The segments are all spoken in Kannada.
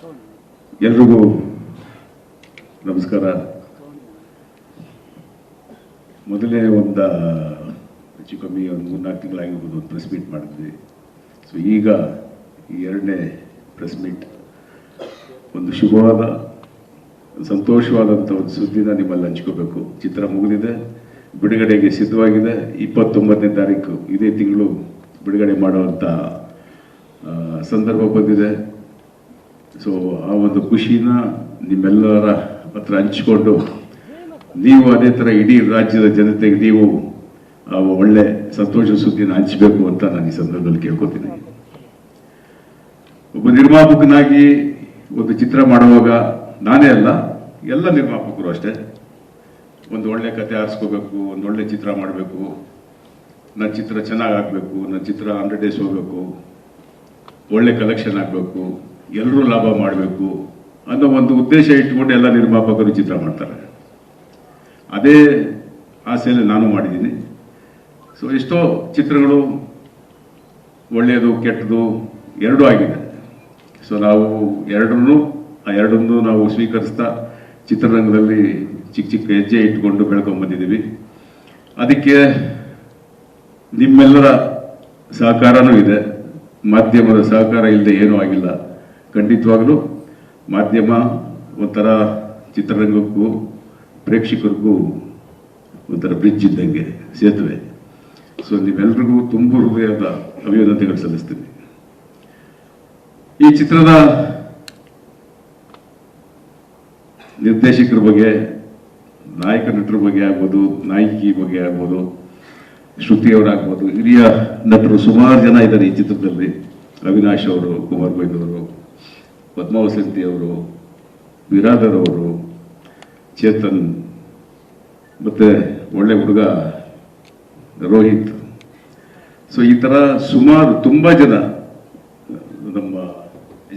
ಎಲ್ರಿಗೂ ನಮಸ್ಕಾರ. ಮೊದಲೇ ಒಂದು ಹೆಚ್ಚು ಕಮ್ಮಿ ಒಂದು ಮೂರ್ನಾಲ್ಕು ತಿಂಗಳಾಗಿರ್ಬೋದು ಒಂದು ಪ್ರೆಸ್ ಮೀಟ್ ಮಾಡಿದ್ವಿ. ಸೊ ಈಗ ಈ ಎರಡನೇ ಪ್ರೆಸ್ ಮೀಟ್ ಒಂದು ಶುಭವಾದ ಸಂತೋಷವಾದಂಥ ಒಂದು ಸುದ್ದಿನ ನಿಮ್ಮಲ್ಲಿ ಹಂಚ್ಕೋಬೇಕು. ಚಿತ್ರ ಮುಗಿದಿದೆ, ಬಿಡುಗಡೆಗೆ ಸಿದ್ಧವಾಗಿದೆ. ಇಪ್ಪತ್ತೊಂಬತ್ತನೇ ತಾರೀಕು ಇದೇ ತಿಂಗಳು ಬಿಡುಗಡೆ ಮಾಡುವಂಥ ಸಂದರ್ಭ ಬಂದಿದೆ. ಸೊ ಆ ಒಂದು ಖುಷಿನ ನಿಮ್ಮೆಲ್ಲರ ಹತ್ರ ಹಂಚಿಕೊಂಡು, ನೀವು ಅದೇ ಥರ ಇಡೀ ರಾಜ್ಯದ ಜನತೆಗೆ ನೀವು ಒಳ್ಳೆ ಸಂತೋಷ ಸುದ್ದಿನ ಹಂಚಬೇಕು ಅಂತ ನಾನು ಈ ಸಂದರ್ಭದಲ್ಲಿ ಕೇಳ್ಕೊತೀನಿ. ಒಬ್ಬ ನಿರ್ಮಾಪಕನಾಗಿ ಒಂದು ಚಿತ್ರ ಮಾಡುವಾಗ ನಾನೇ ಅಲ್ಲ, ಎಲ್ಲ ನಿರ್ಮಾಪಕರು ಅಷ್ಟೇ. ಒಂದು ಒಳ್ಳೆ ಕತೆ ಆರಿಸ್ಕೋಬೇಕು, ಒಂದು ಒಳ್ಳೆ ಚಿತ್ರ ಮಾಡಬೇಕು, ನನ್ನ ಚಿತ್ರ ಚೆನ್ನಾಗಿ ಆಗಬೇಕು ನನ್ನ ಚಿತ್ರ ಹಂಡ್ರೆಡ್ ಡೇಸ್ ಹೋಗಬೇಕು, ಒಳ್ಳೆ ಕಲೆಕ್ಷನ್ ಆಗಬೇಕು ಎಲ್ಲರೂ ಲಾಭ ಮಾಡಬೇಕು ಅನ್ನೋ ಒಂದು ಉದ್ದೇಶ ಇಟ್ಕೊಂಡು ಎಲ್ಲ ನಿರ್ಮಾಪಕರು ಚಿತ್ರ ಮಾಡ್ತಾರೆ. ಅದೇ ಆಸೆಯಲ್ಲಿ ನಾನು ಮಾಡಿದ್ದೀನಿ. ಸೊ ಎಷ್ಟೋ ಚಿತ್ರಗಳು ಒಳ್ಳೆಯದು, ಕೆಟ್ಟದು ಎರಡೂ ಆಗಿದೆ. ಸೊ ನಾವು ಎರಡನ್ನು, ಆ ಎರಡನ್ನು ನಾವು ಸ್ವೀಕರಿಸ್ತಾ ಚಿತ್ರರಂಗದಲ್ಲಿ ಚಿಕ್ಕ ಚಿಕ್ಕ ಹೆಜ್ಜೆ ಇಟ್ಕೊಂಡು ಬೆಳ್ಕೊಂಬಂದಿದ್ದೀವಿ ಅದಕ್ಕೆ ನಿಮ್ಮೆಲ್ಲರ ಸಹಕಾರನೂ ಇದೆ. ಮಾಧ್ಯಮದ ಸಹಕಾರ ಇಲ್ಲದೆ ಏನೂ ಆಗಿಲ್ಲ. ಖಂಡಿತವಾಗ್ಲೂ ಮಾಧ್ಯಮ ಒಂಥರ ಚಿತ್ರರಂಗಕ್ಕೂ ಪ್ರೇಕ್ಷಕರಿಗೂ ಒಂಥರ ಬ್ರಿಡ್ಜ್ ಇದ್ದಂಗೆ, ಸೇತುವೆ. ಸೊ ನೀವೆಲ್ರಿಗೂ ತುಂಬ ಹೃದಯದ ಅಭಿನಂದನೆಗಳು ಸಲ್ಲಿಸ್ತೀನಿ. ಈ ಚಿತ್ರದ ನಿರ್ದೇಶಕರ ಬಗ್ಗೆ, ನಾಯಕ ನಟರ ಬಗ್ಗೆ ಆಗ್ಬೋದು, ನಾಯಕಿ ಬಗ್ಗೆ ಆಗ್ಬೋದು ಶ್ರುತಿಯವರಾಗ್ಬೋದು ಹಿರಿಯ ನಟರು ಸುಮಾರು ಜನ ಇದ್ದಾರೆ ಈ ಚಿತ್ರದಲ್ಲಿ. ಅವಿನಾಶ್ ಅವರು, ಕುಮಾರ್ ಬೈದವರು ಪದ್ಮಾವಸಂತಿ ಅವರು ಬಿರಾದರ್ ಅವರು, ಚೇತನ್, ಮತ್ತು ಒಳ್ಳೆ ಹುಡುಗ, ರೋಹಿತ್. ಸೊ ಈ ಥರ ಸುಮಾರು ತುಂಬ ಜನ ನಮ್ಮ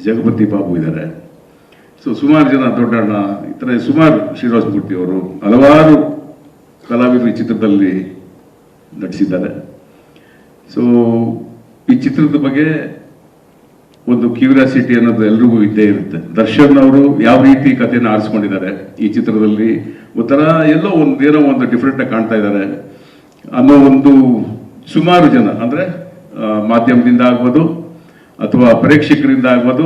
ಜಗಪತಿ ಬಾಬು ಇದ್ದಾರೆ. ಸೊ ಸುಮಾರು ಜನ ದೊಡ್ಡಣ್ಣ, ಈ ಥರ ಸುಮಾರು ಶ್ರೀನಿವಾಸ ಮೂರ್ತಿ ಅವರು ಹಲವಾರು ಕಲಾವಿದರು ಈ ಚಿತ್ರದಲ್ಲಿ ನಟಿಸಿದ್ದಾರೆ. ಸೊ ಈ ಚಿತ್ರದ ಬಗ್ಗೆ ಒಂದು ಕ್ಯೂರಿಯಾಸಿಟಿ ಅನ್ನೋದು ಎಲ್ರಿಗೂ ಇದ್ದೇ ಇರುತ್ತೆ. ದರ್ಶನ್ ಅವರು ಯಾವ ರೀತಿ ಕಥೆನ ಆರಿಸ್ಕೊಂಡಿದ್ದಾರೆ ಈ ಚಿತ್ರದಲ್ಲಿ? ಒಂಥರ ಎಲ್ಲೋ ಒಂದು, ಏನೋ ಒಂದು ಡಿಫ್ರೆಂಟ್ ಆಗಿ ಕಾಣ್ತಾ ಇದ್ದಾರೆ ಅನ್ನೋ ಒಂದು ಸುಮಾರು ಜನ, ಅಂದ್ರೆ ಮಾಧ್ಯಮದಿಂದ ಆಗ್ಬೋದು, ಅಥವಾ ಪ್ರೇಕ್ಷಕರಿಂದ ಆಗ್ಬೋದು,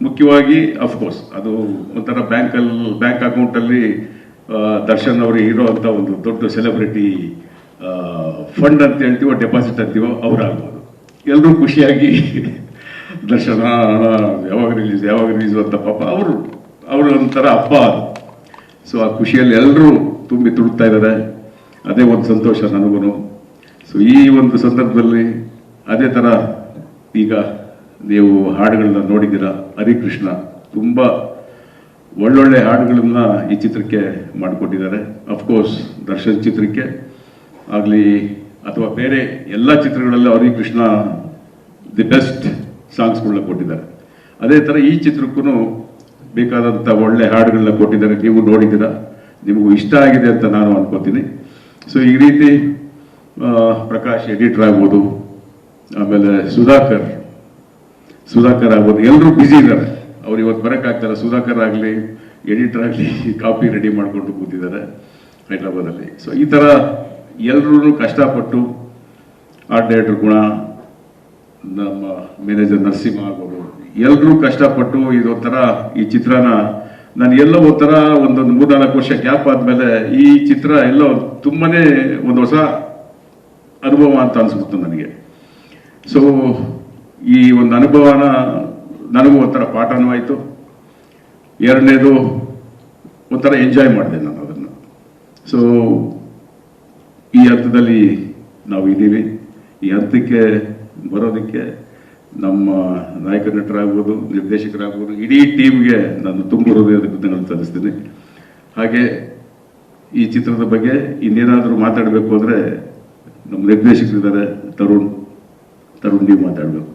ಮುಖ್ಯವಾಗಿ ಅಫ್ಕೋರ್ಸ್ ಅದು ಒಂಥರ ಬ್ಯಾಂಕಲ್ಲಿ ಬ್ಯಾಂಕ್ ಅಕೌಂಟಲ್ಲಿ ದರ್ಶನ್ ಅವರು ಇರೋ ಅಂತ ಒಂದು ದೊಡ್ಡ ಸೆಲೆಬ್ರಿಟಿ ಫಂಡ್ ಅಂತ ಹೇಳ್ತೀವೋ ಡೆಪಾಸಿಟ್ ಅಂತೀವೋ, ಅವರಾಗ್ಬೋದು. ಎಲ್ಲರೂ ಖುಷಿಯಾಗಿ ದರ್ಶನ ಯಾವಾಗ ರಿಲೀಸ್ ಯಾವಾಗ ರಿಲೀಸ್ ಅಂತ ಪಾಪ ಅವರು ಅವರು ಒಂಥರ ಹಬ್ಬ ಅದು. ಸೊ ಆ ಖುಷಿಯಲ್ಲಿ ಎಲ್ಲರೂ ತುಂಬಿ ತುಳುಕ್ತಾ ಇದ್ದಾರೆ. ಅದೇ ಒಂದು ಸಂತೋಷ ನನಗೂ ಸೊ ಈ ಒಂದು ಸಂದರ್ಭದಲ್ಲಿ ಅದೇ ಥರ ಈಗ ನೀವು ಹಾಡುಗಳನ್ನ ನೋಡಿದ್ದೀರಾ, ಹರಿಕೃಷ್ಣ, ತುಂಬ ಒಳ್ಳೊಳ್ಳೆ ಹಾಡುಗಳನ್ನ ಈ ಚಿತ್ರಕ್ಕೆ ಮಾಡಿಕೊಟ್ಟಿದ್ದಾರೆ. ಅಫ್ಕೋರ್ಸ್ ದರ್ಶನ್ ಚಿತ್ರಕ್ಕೆ ಆಗಲಿ, ಅಥವಾ ಬೇರೆ ಎಲ್ಲ ಚಿತ್ರಗಳಲ್ಲೂ ಹರಿಕೃಷ್ಣ ದಿ ಬೆಸ್ಟ್ ಸಾಂಗ್ಸ್ಗಳನ್ನ ಕೊಟ್ಟಿದ್ದಾರೆ ಅದೇ ಥರ ಈ ಚಿತ್ರಕ್ಕೂ ಬೇಕಾದಂಥ ಒಳ್ಳೆ ಹಾಡುಗಳನ್ನ ಕೊಟ್ಟಿದ್ದಾರೆ. ನೀವು ನೋಡಿದ್ದೀರಾ? ನಿಮಗೂ ಇಷ್ಟ ಆಗಿದೆ ಅಂತ ನಾನು ಅನ್ಕೋತೀನಿ. ಸೊ ಈ ರೀತಿ ಪ್ರಕಾಶ್ ಎಡಿಟರ್ ಆಗ್ಬೋದು, ಆಮೇಲೆ ಸುಧಾಕರ್ ಸುಧಾಕರ್ ಆಗ್ಬೋದು ಎಲ್ಲರೂ ಬ್ಯುಸಿ ಇದ್ದಾರೆ. ಅವ್ರು ಇವತ್ತು ಬರೋಕ್ಕಾಗ್ತಾರೆ ಸುಧಾಕರ್ ಆಗಲಿ, ಎಡಿಟರ್ ಆಗಲಿ ಕಾಪಿ ರೆಡಿ ಮಾಡಿಕೊಂಡು ಕೂತಿದ್ದಾರೆ ಹೈದ್ರಾಬಾದಲ್ಲಿ ಸೊ ಈ ಥರ ಎಲ್ಲರೂ ಕಷ್ಟಪಟ್ಟು ಆರ್ಟ್ ಡೈರೆಕ್ಟರ್ ಗುಣ ನಮ್ಮ ಮ್ಯಾನೇಜರ್ ನರಸಿಂಹ ಆಗ್ಬೋದು ಎಲ್ಲರೂ ಕಷ್ಟಪಟ್ಟು ಇದೊಂಥರ ಈ ಚಿತ್ರನ ನಾನು ಎಲ್ಲೋ ಒಂಥರ ಒಂದೊಂದು ಮೂರ್ನಾಲ್ಕು ವರ್ಷ ಗ್ಯಾಪ್ ಆದ್ಮೇಲೆ ಈ ಚಿತ್ರ ಎಲ್ಲೋ ತುಂಬಾನೇ ಒಂದು ಹೊಸ ಅನುಭವ ಅಂತ ಅನ್ಸುತ್ತೆ ನನಗೆ. ಸೊ ಈ ಒಂದು ಅನುಭವನ ನನಗೂ ಒಂಥರ ಪಾಠನೂ ಆಯಿತು. ಎರಡನೇದು ಒಂಥರ ಎಂಜಾಯ್ ಮಾಡಿದೆ ನಾನು ಅದನ್ನು. ಸೊ ಈ ಹಂತದಲ್ಲಿ ನಾವು ಇದ್ದೀವಿ. ಈ ಹಂತಕ್ಕೆ ಬರೋದಕ್ಕೆ ನಮ್ಮ ನಾಯಕ ನಟರಾಗ್ಬೋದು ನಿರ್ದೇಶಕರಾಗ್ಬೋದು, ಇಡೀ ಟೀಮ್ಗೆ ನಾನು ತುಂಬ ಹೃದಯದ ಕೃತಜ್ಞತೆ ಸಲ್ಲಿಸ್ತೀನಿ. ಹಾಗೆ ಈ ಚಿತ್ರದ ಬಗ್ಗೆ ಇನ್ನೇನಾದರೂ ಮಾತಾಡಬೇಕು ಅಂದರೆ ನಮ್ಮ ನಿರ್ದೇಶಕರಿದ್ದಾರೆ, ತರುಣ್ ತರುಣ್ ನೀವು ಮಾತಾಡಬೇಕು.